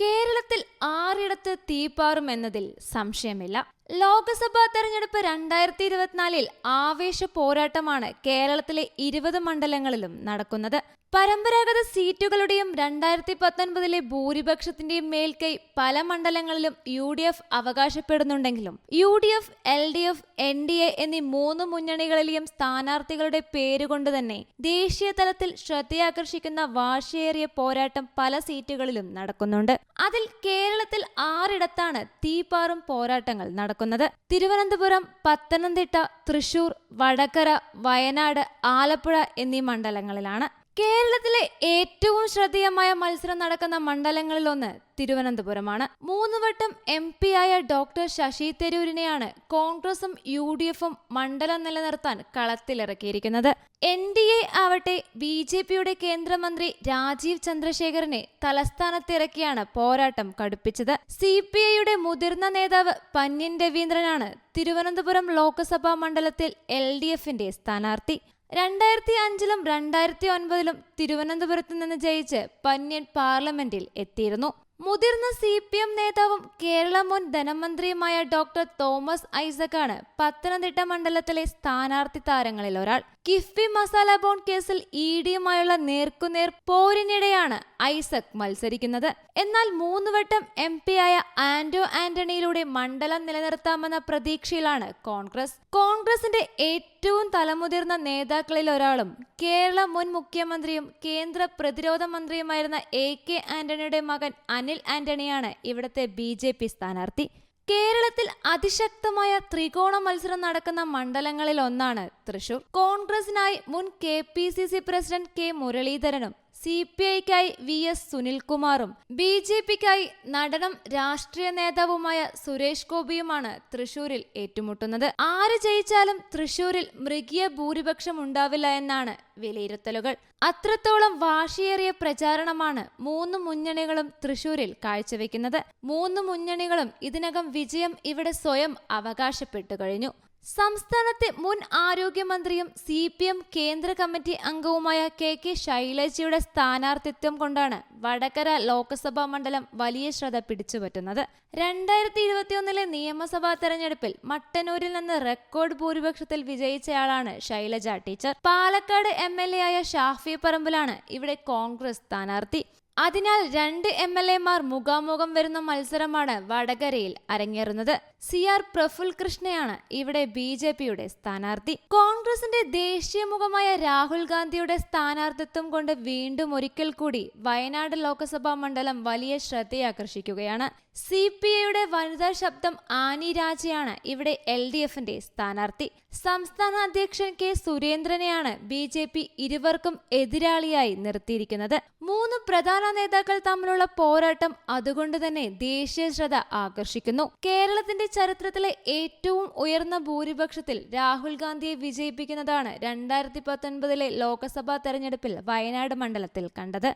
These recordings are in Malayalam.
കേരളത്തിൽ ആറിടത്ത് തീപ്പാറും എന്നതിൽ സംശയമില്ല. ലോക്സഭാ തെരഞ്ഞെടുപ്പ് രണ്ടായിരത്തി ഇരുപത്തിനാലിൽ ആവേശ പോരാട്ടമാണ് കേരളത്തിലെ ഇരുപത് മണ്ഡലങ്ങളിലും നടക്കുന്നത്. പരമ്പരാഗത സീറ്റുകളുടെയും രണ്ടായിരത്തി പത്തൊൻപതിലെ ഭൂരിപക്ഷത്തിന്റെയും മേൽക്കൈ പല മണ്ഡലങ്ങളിലും U D F അവകാശപ്പെടുന്നുണ്ടെങ്കിലും U D F L D F N D A എന്നീ മൂന്ന് മുന്നണികളിലെയും സ്ഥാനാർത്ഥികളുടെ പേരുകൊണ്ട് തന്നെ ദേശീയ തലത്തിൽ ശ്രദ്ധയാകർഷിക്കുന്ന വാശിയേറിയ പോരാട്ടം പല സീറ്റുകളിലും നടക്കുന്നുണ്ട്. അതിൽ കേരളത്തിൽ ആറിടത്താണ് തീപാറും പോരാട്ടങ്ങൾ നടക്കുന്നത്. തിരുവനന്തപുരം പത്തനംതിട്ട തൃശൂർ വടകര വയനാട് ആലപ്പുഴ എന്നീ മണ്ഡലങ്ങളിലാണ് കേരളത്തിലെ ഏറ്റവും ശ്രദ്ധേയമായ മത്സരം നടക്കുന്ന മണ്ഡലങ്ങളിലൊന്ന് തിരുവനന്തപുരമാണ്. മൂന്ന് വട്ടം എം പി ആയ ഡോക്ടർ ശശി തരൂരിനെയാണ് കോൺഗ്രസും യു ഡി എഫും മണ്ഡലം നിലനിർത്താൻ കളത്തിലിറക്കിയിരിക്കുന്നത്. എൻ ഡി എ ആവട്ടെ ബി ജെ പിയുടെ കേന്ദ്രമന്ത്രി രാജീവ് ചന്ദ്രശേഖരനെ തലസ്ഥാനത്തിറക്കിയാണ് പോരാട്ടം കടുപ്പിച്ചത്. സി പി ഐയുടെ മുതിർന്ന നേതാവ് പന്യൻ രവീന്ദ്രനാണ് തിരുവനന്തപുരം ലോക്സഭാ മണ്ഡലത്തിൽ എൽ ഡി എഫിന്റെ സ്ഥാനാർത്ഥി. രണ്ടായിരത്തി അഞ്ചിലും രണ്ടായിരത്തി ഒൻപതിലും തിരുവനന്തപുരത്ത് നിന്ന് ജയിച്ച് പന്ന്യൻ പാർലമെന്റിൽ എത്തിയിരുന്നു. മുതിർന്ന സി പി എം നേതാവും കേരള മുൻ ധനമന്ത്രിയുമായ ഡോക്ടർ തോമസ് ഐസക് ആണ് പത്തനംതിട്ട മണ്ഡലത്തിലെ സ്ഥാനാർത്ഥി താരങ്ങളിൽ ഒരാൾ. കിഫ്ബി മസാല ബോൺ കേസിൽ ഇ ഡിയുമായുള്ള നേർക്കുനേർ പോരിനിടെയാണ് ഐസക് മത്സരിക്കുന്നത്. എന്നാൽ മൂന്നുവട്ടം എം ആയ ആന്റോ ആന്റണിയിലൂടെ മണ്ഡലം നിലനിർത്താമെന്ന പ്രതീക്ഷയിലാണ് കോൺഗ്രസ്. കോൺഗ്രസിന്റെ ഏറ്റവും തലമുതിർന്ന നേതാക്കളിൽ ഒരാളും കേരള മുൻ മുഖ്യമന്ത്രിയും കേന്ദ്ര പ്രതിരോധ മന്ത്രിയുമായിരുന്ന എ കെ ആന്റണിയുടെ മകൻ അനിൽ ആന്റണിയാണ് ഇവിടുത്തെ ബി ജെ പി സ്ഥാനാർത്ഥി. കേരളത്തിൽ അതിശക്തമായ ത്രികോണ മത്സരം നടക്കുന്ന മണ്ഡലങ്ങളിൽ ഒന്നാണ് തൃശൂർ. കോൺഗ്രസിനായി മുൻ K P C C president K മുരളീധരനും C P ഐക്കായി വി എസ് സുനിൽകുമാറും ബി ജെ പിക്കായി നടനും രാഷ്ട്രീയ നേതാവുമായ സുരേഷ് ഗോപിയുമാണ് തൃശൂരിൽ ഏറ്റുമുട്ടുന്നത്. ആര് ജയിച്ചാലും തൃശൂരിൽ മൃഗീയ ഭൂരിപക്ഷം ഉണ്ടാവില്ല എന്നാണ് വിലയിരുത്തലുകൾ. അത്രത്തോളം വാശിയേറിയ പ്രചാരണമാണ് മൂന്ന് മുന്നണികളും തൃശൂരിൽ കാഴ്ചവെക്കുന്നത്. മൂന്ന് മുന്നണികളും ഇതിനകം വിജയം ഇവിടെ സ്വയം അവകാശപ്പെട്ടു കഴിഞ്ഞു. സംസ്ഥാനത്തെ മുൻ ആരോഗ്യമന്ത്രിയും സി പി എം കേന്ദ്ര കമ്മിറ്റി അംഗവുമായ കെ കെ ശൈലജയുടെ സ്ഥാനാർത്ഥിത്വം കൊണ്ടാണ് വടകര ലോക്സഭാ മണ്ഡലം വലിയ ശ്രദ്ധ പിടിച്ചുപറ്റുന്നത്. രണ്ടായിരത്തി ഇരുപത്തിയൊന്നിലെ നിയമസഭാ തെരഞ്ഞെടുപ്പിൽ മട്ടന്നൂരിൽ നിന്ന് റെക്കോർഡ് ഭൂരിപക്ഷത്തിൽ വിജയിച്ചയാളാണ് ശൈലജ ടീച്ചർ. പാലക്കാട് എം ആയ ഷാഫി പറമ്പിലാണ് ഇവിടെ കോൺഗ്രസ് സ്ഥാനാർത്ഥി. അതിനാൽ രണ്ട് എം എൽ എമാർ മുഖാമുഖം വരുന്ന മത്സരമാണ് വടകരയിൽ അരങ്ങേറുന്നത്. സി ആർ പ്രഫുൽ കൃഷ്ണയാണ് ഇവിടെ ബി ജെ പിയുടെ സ്ഥാനാർത്ഥി. കോൺഗ്രസിന്റെ ദേശീയ മുഖമായ രാഹുൽ ഗാന്ധിയുടെ സ്ഥാനാർത്ഥിത്വം കൊണ്ട് വീണ്ടും ഒരിക്കൽ കൂടി വയനാട് ലോക്സഭാ മണ്ഡലം വലിയ ശ്രദ്ധയാകർഷിക്കുകയാണ്. സി പി ഐയുടെ വനിതാ ശബ്ദം ആനി രാജയാണ് ഇവിടെ എൽ ഡി എഫിന്റെ സ്ഥാനാർത്ഥി. സംസ്ഥാന അധ്യക്ഷൻ കെ സുരേന്ദ്രനെയാണ് ബി ജെ പി ഇരുവർക്കും എതിരാളിയായി നിർത്തിയിരിക്കുന്നത്. മൂന്ന് പ്രധാന നേതാക്കൾ തമ്മിലുള്ള പോരാട്ടം അതുകൊണ്ട് തന്നെ ദേശീയ ശ്രദ്ധ ആകർഷിക്കുന്നു. കേരളത്തിന്റെ ചരിത്രത്തിലെ ഏറ്റവും ഉയർന്ന ഭൂരിപക്ഷത്തിൽ രാഹുൽ ഗാന്ധിയെ വിജയിപ്പിക്കുന്നതാണ് രണ്ടായിരത്തി പത്തൊൻപതിലെ ലോക്സഭാ തെരഞ്ഞെടുപ്പിൽ വയനാട് മണ്ഡലത്തിൽ കണ്ടത്.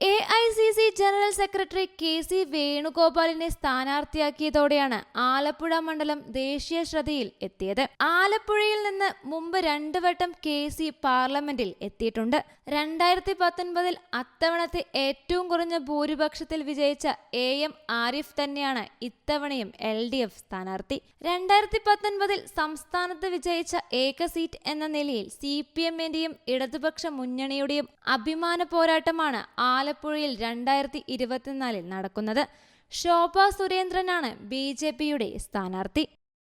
A I C C general secretary K C വേണുഗോപാലിനെ സ്ഥാനാർത്ഥിയാക്കിയതോടെയാണ് ആലപ്പുഴ മണ്ഡലം ദേശീയ ശ്രദ്ധയിൽ എത്തിയത്. ആലപ്പുഴയിൽ നിന്ന് മുമ്പ് രണ്ടു വട്ടം കെ സി പാർലമെന്റിൽ എത്തിയിട്ടുണ്ട്. രണ്ടായിരത്തി പത്തൊൻപതിൽ അത്തവണത്തെ ഏറ്റവും കുറഞ്ഞ ഭൂരിപക്ഷത്തിൽ വിജയിച്ച എ എം ആരിഫ് തന്നെയാണ് ഇത്തവണയും എൽ ഡി എഫ് സ്ഥാനാർത്ഥി. രണ്ടായിരത്തി പത്തൊൻപതിൽ സംസ്ഥാനത്ത് വിജയിച്ച ഏക സീറ്റ് എന്ന നിലയിൽ സി പി എമ്മിന്റെയും ഇടതുപക്ഷ മുന്നണിയുടെയും അഭിമാന പോരാട്ടമാണ് ആലപ്പുഴയിൽ രണ്ടായിരത്തി ഇരുപത്തിനാലിൽ നടക്കുന്നത്. ശോഭ സുരേന്ദ്രനാണ് ബി ജെ പിയുടെ സ്ഥാനാർത്ഥി.